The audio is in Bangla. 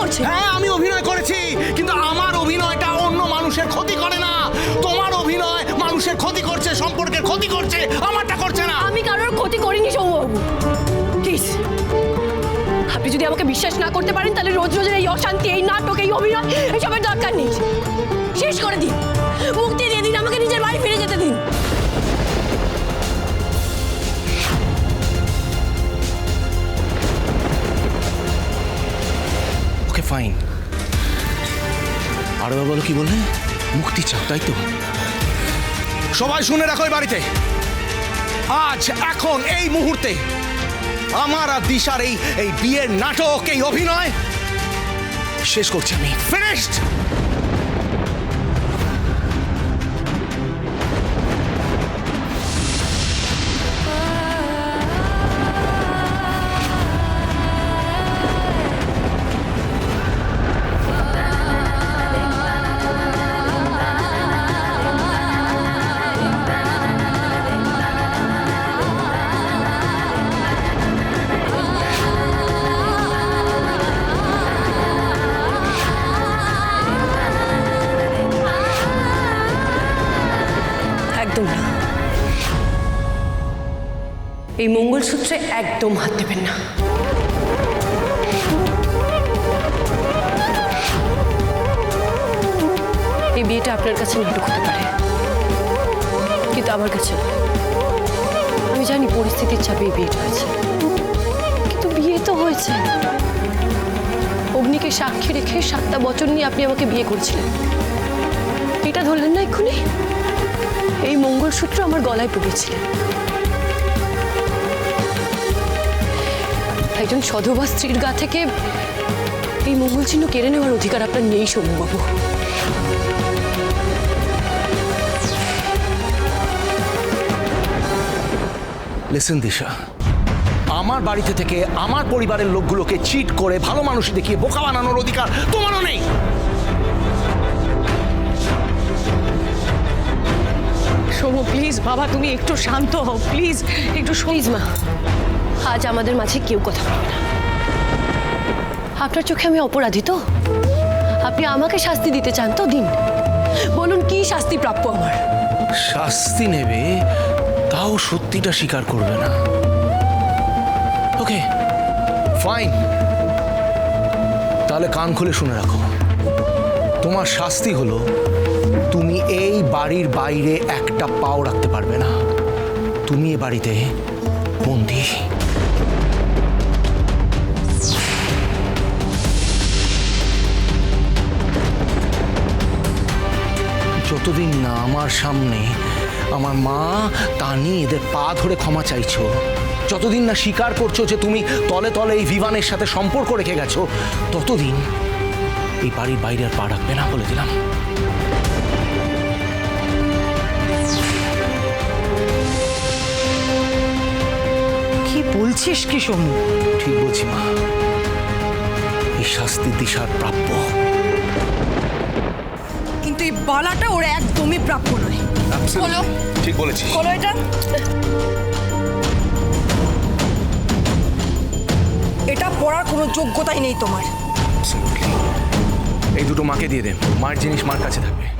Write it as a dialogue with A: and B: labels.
A: করছে?
B: হ্যাঁ আমি অভিনয় করেছি কিন্তু আমার অভিনয়টা অন্য মানুষের ক্ষতি করে না। তোমার অভিনয় মানুষের ক্ষতি করছে সম্পর্কের ক্ষতি করছে আমারটা করছে না।
A: আমি কারোর ক্ষতি করিনি সৌম্যবাবু প্লিজ আপনি যদি আমাকে বিশ্বাস না করতে পারেন তাহলে রোজ রোজের এই অশান্তি এই নাটক এই অভিনয় এসবের দরকার নেই। শেষ করে দিন। মুক্তি দিয়ে দিন আমাকে নিজের
B: ফাইন আর বলো কি বললে? মুক্তি চাও, তাই তো? সবাই শুনে রাখো এই বাড়িতে। আজ, এখন, এই মুহূর্তে আমার আর দিশার এই এই বিয়ের নাটক, এই অভিনয় শেষ করছি আমি। ফিনিশড
A: এই মঙ্গলসূত্রে একদম হাত দেবেন না। এই বিয়েটা আপনার কাছে নাটক হতে পারে। কিন্তু আমার কাছে আমি জানি পরিস্থিতির চাপে এই বিয়েটা হয়েছে। কিন্তু বিয়ে তো হয়েছে। অগ্নিকে সাক্ষী রেখে সাতটা বছর নিয়ে আপনি আমাকে বিয়ে করেছিলেন। এটা ধরলেন না এক্ষুনি? এই মঙ্গলসূত্র আমার গলায় পড়েছিলেন একজন সধবা স্ত্রীর গা থেকে এই মঙ্গল চিহ্ন কেড়ে নেওয়ার অধিকার আপনার নেই
B: লিসেন দিশা। আমার বাড়িতে থেকে আমার পরিবারের লোকগুলোকে চিট করে ভালো মানুষ দেখিয়ে বোকা বানানোর অধিকার তোমারও নেই।
C: সৌম্য প্লিজ বাবা তুমি একটু শান্ত হও প্লিজ একটু
A: প্লিজ মা। আজ আমাদের মাঝে কেউ কথা বলবে না। আপনার চোখে আমি অপরাধী তো? আপনি আমাকে শাস্তি দিতে চান তো দিন। বলুন, কি শাস্তি প্রাপ্য আমার?
B: শাস্তি নেবে, তাও সত্যিটা স্বীকার করবে না। Okay, fine. তাহলে কান খুলে শুনে রাখো। তোমার শাস্তি হলো, তুমি এই বাড়ির বাইরে একটা পাও রাখতে পারবে না। তুমি এ বাড়িতে বন্দি। যতদিন না আমার সামনে আমার মা তানি এদের পা ধরে ক্ষমা চাইছো, যতদিন না স্বীকার করছ যে তুমি তলে তলে এই ভিভানের সাথে সম্পর্ক রেখে গেছো, ততদিন এই বাড়ির বাইরে আর পা রাখবে না বলে দিলাম।
C: বলছিস কি সৌম্য
B: ঠিক বলছি মা। এই শাস্তি দিশার প্রাপ্য।
D: কিন্তু এই বালাটা ওর একদমই প্রাপ্য নয়। বলো।
B: ঠিক বলেছিস।
D: বলো এটা। এটা পড়ার কোনো যোগ্যতাই নেই তোমার।
B: এই দুটো মাকে দিয়ে দে। মার জিনিস মার কাছে থাকবে।